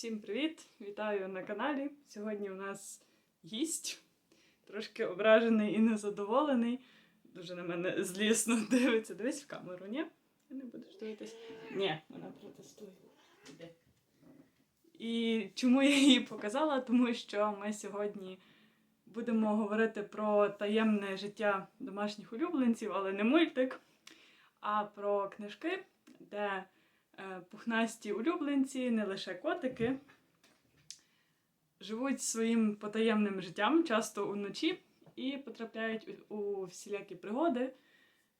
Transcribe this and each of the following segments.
Всім привіт! Вітаю на каналі. Сьогодні у нас гість, трошки ображений і незадоволений. Дуже на мене злісно дивиться. Дивись в камеру, ні? Ти не будеш дивитись? Ні, вона протестує. І чому я її показала? Тому що ми сьогодні будемо говорити про таємне життя домашніх улюбленців, але не мультик, а про книжки, де пухнасті улюбленці, не лише котики, живуть своїм потаємним життям, часто уночі, і потрапляють у у всілякі пригоди,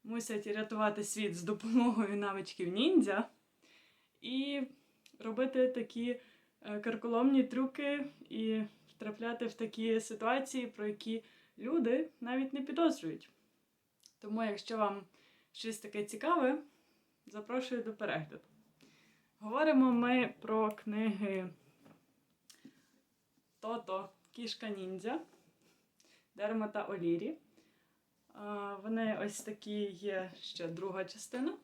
мусять рятувати світ з допомогою навичків ніндзя і робити такі е, карколомні трюки і втрапляти в такі ситуації, про які люди навіть не підозрюють. Тому, якщо вам щось таке цікаве, запрошую до перегляду. Говоримо ми про книги Тото Кішка Ніндзя Дермата Олірі. Вони ось такі є ще друга частина.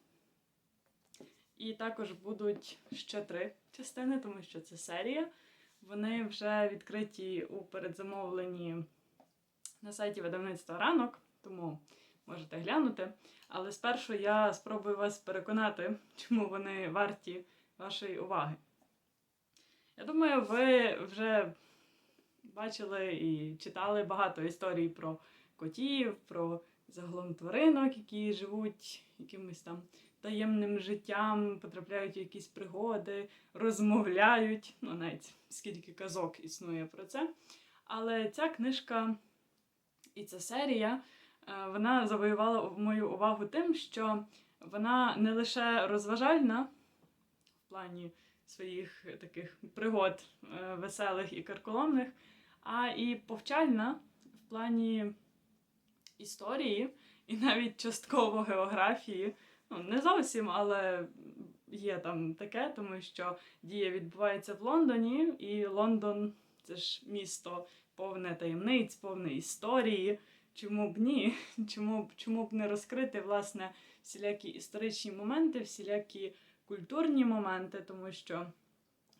І також будуть ще три частини, тому що це серія. Вони вже відкриті у передзамовленні на сайті видавництва ранок, тому можете глянути. Але спершу я спробую вас переконати, чому вони варті вашої уваги. Я думаю, ви вже бачили і читали багато історій про котів, про загалом тваринок, які живуть якимось там таємним життям, потрапляють в якісь пригоди, розмовляють. Ну, навіть скільки казок існує про це. Але ця книжка і ця серія е, вона завоювала мою увагу тим, що вона не лише розважальна плані своїх таких пригод е, веселих і карколомних, а і повчальна в плані історії і навіть частково географії. Ну, не зовсім, але є там таке, тому що дія відбувається в Лондоні, і Лондон це ж місто повне таємниць, повне історії. Чому б ні? Чому б, чому б не розкрити власне всілякі історичні моменти, всілякі культурні моменти, тому що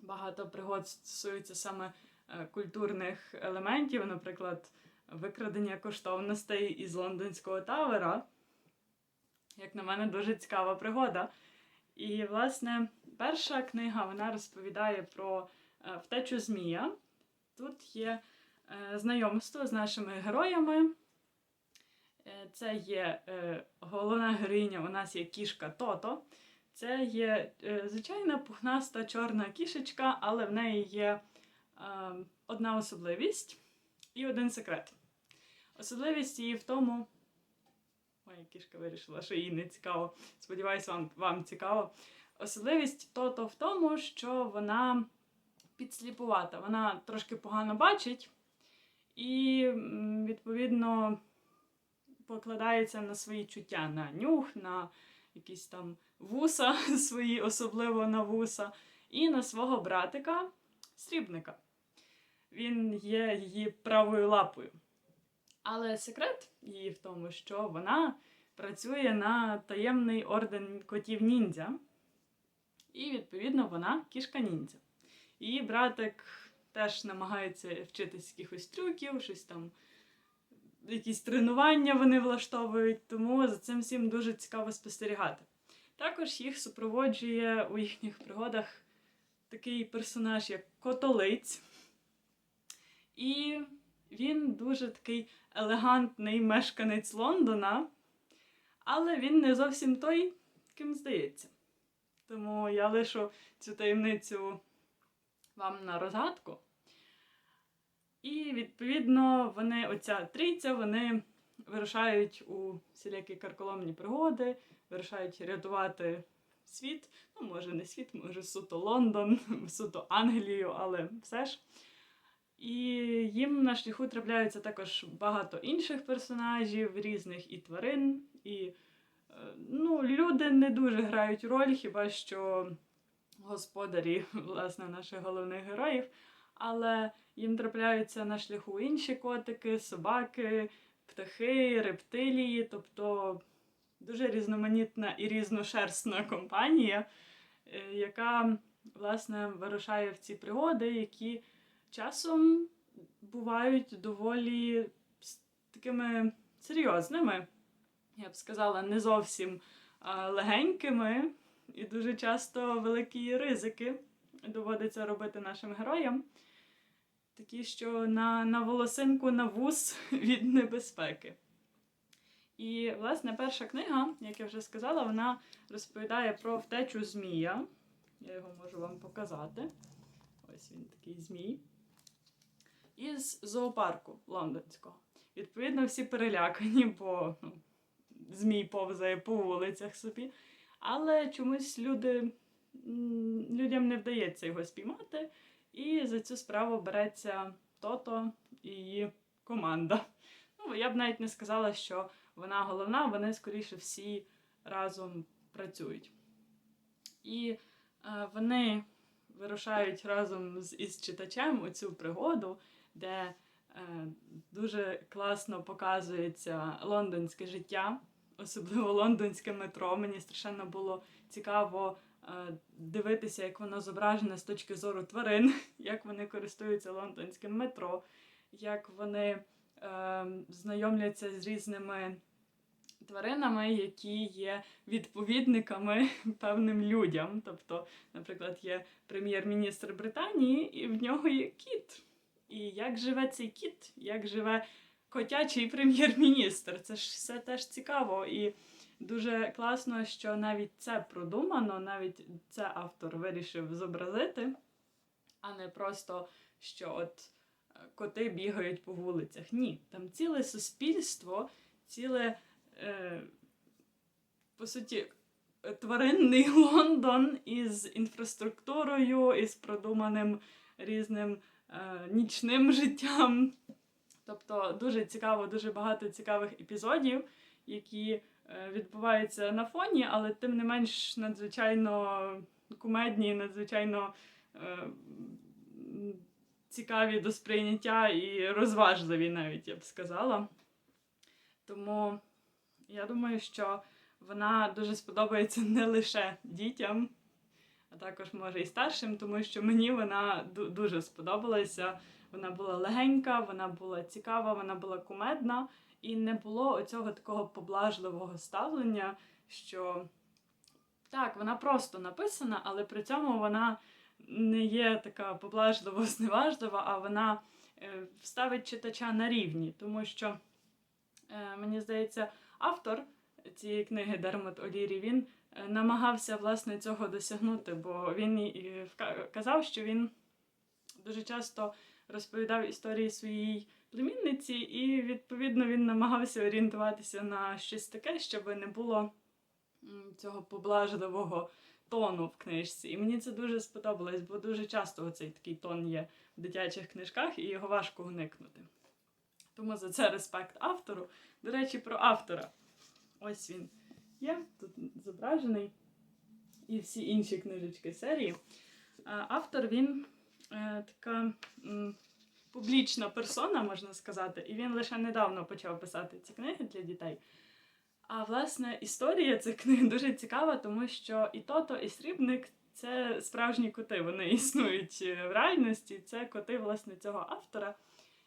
багато пригод стосуються саме е, культурних елементів, наприклад, викрадення коштовностей із лондонського тавера. Як на мене, дуже цікава пригода. І, власне, перша книга вона розповідає про е, втечу Змія. Тут є е, знайомство з нашими героями. Це є головна героїня, у нас є кішка Тото. Це є е, звичайна пухнаста чорна кішечка, але в неї є е, одна особливість і один секрет. Особливість її в тому. Моя кішка вирішила, що їй не цікаво. Сподіваюсь, вам, вам цікаво. Особливість Тото в тому, що вона підсліпувата. Вона трошки погано бачить і, відповідно, покладається на свої чуття, на нюх, на якісь там вуса свої, особливо на вуса, і на свого братика срібника. Він є її правою лапою. Але секрет її в тому, що вона працює на таємний орден котів ніндзя. І, відповідно, вона кішка ніндзя. Її братик теж намагається вчитись якихось трюків, щось там, якісь тренування вони влаштовують, тому за цим всім дуже цікаво спостерігати. Також їх супроводжує у їхніх пригодах такий персонаж, як Котолиць. І він дуже такий елегантний мешканець Лондона, але він не зовсім той, ким здається. Тому я лишу цю таємницю вам на розгадку. І, відповідно, вони, оця трійця, вони вирушають у всілякі карколомні пригоди, вирушають рятувати світ. Ну, може, не світ, може, суто Лондон, суто Англію, але все ж. І їм на шляху трапляються також багато інших персонажів, різних і тварин, і е, ну, люди не дуже грають роль, хіба що господарі, власне, наших головних героїв. Але їм трапляються на шляху інші котики, собаки, птахи, рептилії, тобто дуже різноманітна і різношерстна компанія, е, яка власне вирушає в ці пригоди, які часом бувають доволі такими серйозними, я б сказала, не зовсім легенькими, і дуже часто великі ризики доводиться робити нашим героям. Такі, що на, на волосинку на вуз від небезпеки. І, власне, перша книга, як я вже сказала, вона розповідає про втечу змія. Я його можу вам показати. Ось він такий змій. Із зоопарку лондонського. Відповідно, всі перелякані, бо ну, змій повзає по вулицях собі. Але чомусь люди, людям не вдається його спіймати. І за цю справу береться Тото і її команда. Ну, я б навіть не сказала, що вона головна, вони скоріше всі разом працюють. І е, вони вирушають разом з із читачем у цю пригоду, де е, дуже класно показується лондонське життя, особливо лондонське метро. Мені страшенно було цікаво дивитися, як воно зображене з точки зору тварин, як вони користуються лондонським метро, як вони е, знайомляться з різними тваринами, які є відповідниками певним людям. Тобто, наприклад, є прем'єр-міністр Британії, і в нього є кіт. І як живе цей кіт, як живе котячий прем'єр-міністр. Це ж все теж цікаво. І дуже класно, що навіть це продумано, навіть це автор вирішив зобразити, а не просто що от е, коти бігають по вулицях. Ні, там ціле суспільство, ціле, е, по суті, е, тваринний Лондон із інфраструктурою, із продуманим різним е, нічним життям. Тобто дуже цікаво, дуже багато цікавих епізодів, які е, відбуваються на фоні, але тим не менш надзвичайно кумедні, надзвичайно е, цікаві до сприйняття і розважливі, навіть я б сказала. Тому я думаю, що вона дуже сподобається не лише дітям, а також може і старшим, тому що мені вона дуже сподобалася. Вона була легенька, вона була цікава, вона була кумедна, і не було оцього такого поблажливого ставлення, що так, вона просто написана, але при цьому вона не є така поблажливо зневажлива, а вона е, ставить читача на рівні, тому що, е, мені здається, автор цієї книги Дермот Олірі він е, намагався власне цього досягнути, бо він і- казав, що він дуже часто розповідав історії своїй племінниці, і відповідно він намагався орієнтуватися на щось таке, щоб не було цього поблажливого тону в книжці. І мені це дуже сподобалось, бо дуже часто цей такий тон є в дитячих книжках, і його важко уникнути. Тому за це респект автору. До речі, про автора. Ось він є, тут зображений. І всі інші книжечки серії. Автор він е, така публічна персона, можна сказати, і він лише недавно почав писати ці книги для дітей. А власне історія цих книг дуже цікава, тому що і тото, і срібник це справжні коти. Вони існують е, в реальності. Це коти власне цього автора.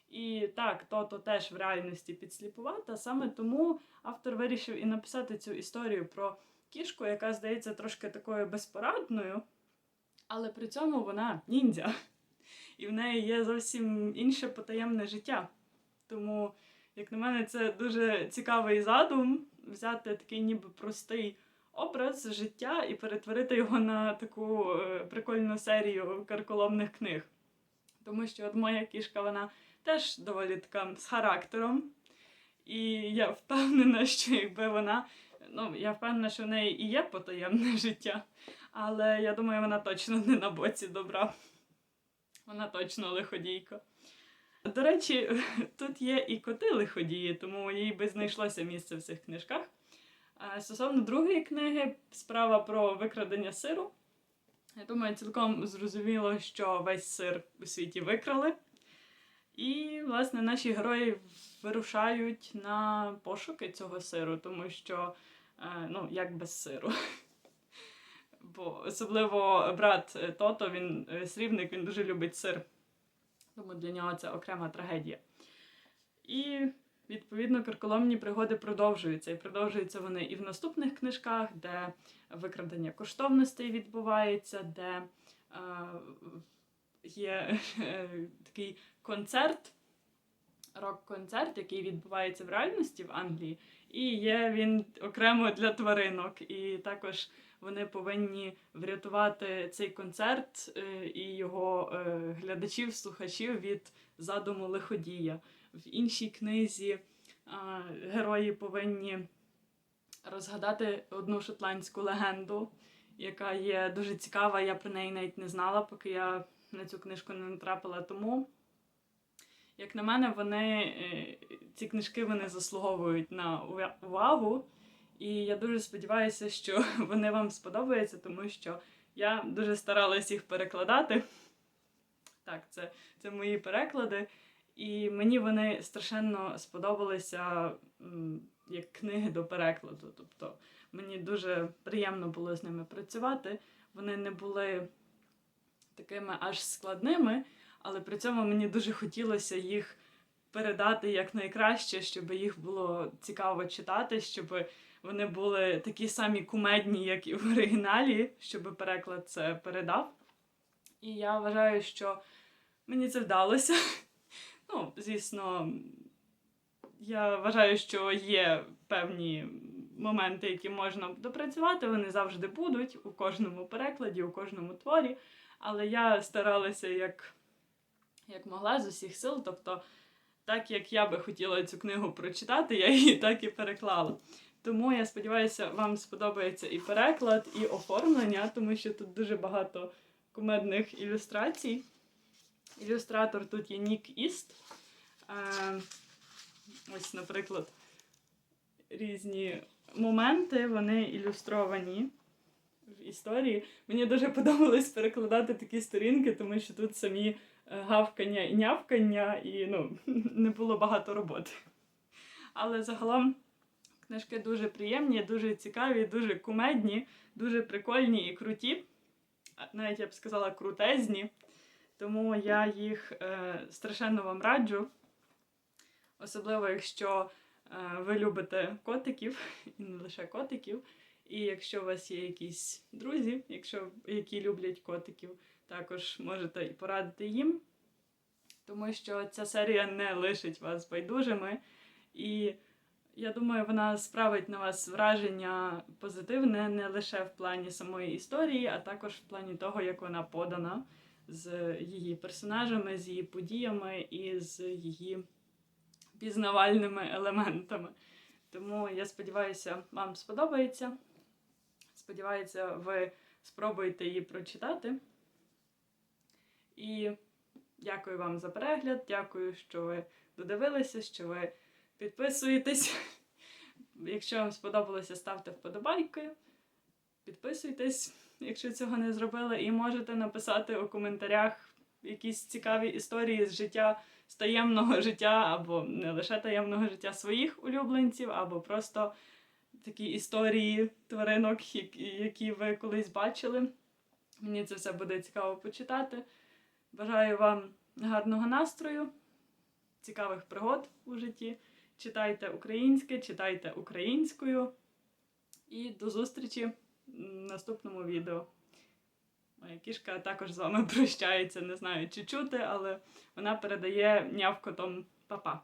І так, тото теж в реальності підсліпувата. Саме тому автор вирішив і написати цю історію про кішку, яка здається трошки такою безпорадною, але при цьому вона ніндзя. І в неї є зовсім інше потаємне життя. Тому, як на мене, це дуже цікавий задум взяти такий ніби простий образ життя і перетворити його на таку е, прикольну серію карколомних книг. Тому що от моя кішка, вона теж доволі така з характером. І я впевнена, що якби вона. Ну, я впевнена, що в неї і є потаємне життя, але я думаю, вона точно не на боці добра. Вона точно лиходійка. До речі, тут є і коти лиходії, тому їй би знайшлося місце в цих книжках. Стосовно другої книги, справа про викрадення сиру. Я думаю, цілком зрозуміло, що весь сир у світі викрали. І, власне, наші герої вирушають на пошуки цього сиру, тому що, е, ну, як без сиру. Бо особливо брат е, Тото, він е, срібник, він дуже любить сир. Тому для нього це окрема трагедія. І відповідно карколомні пригоди продовжуються. І продовжуються вони і в наступних книжках, де викрадення коштовностей відбувається, де е, є е, такий концерт, рок-концерт, який відбувається в реальності в Англії, і є він окремо для тваринок. І також вони повинні врятувати цей концерт е, і його е, глядачів, слухачів від задуму лиходія. В іншій книзі герої повинні розгадати одну шотландську легенду, яка є дуже цікава. Я про неї навіть не знала, поки я на цю книжку не натрапила. Тому, як на мене, вони е, ці книжки вони заслуговують на увагу. І я дуже сподіваюся, що вони вам сподобаються, тому що я дуже старалась їх перекладати. Так, це, це мої переклади. І мені вони страшенно сподобалися як книги до перекладу. Тобто мені дуже приємно було з ними працювати. Вони не були такими аж складними, але при цьому мені дуже хотілося їх передати якнайкраще, щоб їх було цікаво читати, щоб вони були такі самі кумедні, як і в оригіналі, щоб переклад це передав. І я вважаю, що мені це вдалося. Ну, звісно, я вважаю, що є певні моменти, які можна допрацювати, вони завжди будуть у кожному перекладі, у кожному творі. Але я старалася як, як могла з усіх сил. Тобто, так як я би хотіла цю книгу прочитати, я її так і переклала. Тому я сподіваюся, вам сподобається і переклад, і оформлення, тому що тут дуже багато кумедних ілюстрацій. Ілюстратор тут є Нік Іст. Е, ось, наприклад, різні моменти, вони ілюстровані в історії. Мені дуже подобалось перекладати такі сторінки, тому що тут самі е, гавкання і нявкання, і ну, не було багато роботи. Але загалом книжки дуже приємні, дуже цікаві, дуже кумедні, дуже прикольні і круті. Навіть я б сказала крутезні. Тому я їх е, страшенно вам раджу. Особливо, якщо е, ви любите котиків, і не лише котиків. І якщо у вас є якісь друзі, якщо, які люблять котиків, також можете і порадити їм. Тому що ця серія не лишить вас байдужими. І я думаю, вона справить на вас враження позитивне не лише в плані самої історії, а також в плані того, як вона подана з її персонажами, з її подіями і з її пізнавальними елементами. Тому я сподіваюся, вам сподобається. Сподіваюся, ви спробуєте її прочитати. І дякую вам за перегляд. Дякую, що ви додивилися, що ви підписуєтесь. Якщо вам сподобалося, ставте вподобайки, підписуйтесь, якщо цього не зробили, і можете написати у коментарях якісь цікаві історії з життя з таємного життя, або не лише таємного життя своїх улюбленців, або просто такі історії тваринок, які ви колись бачили. Мені це все буде цікаво почитати. Бажаю вам гарного настрою, цікавих пригод у житті. Читайте українське, читайте українською. І до зустрічі в наступному відео. Моя кішка також з вами прощається, не знаю, чи чути, але вона передає нявкотом папа.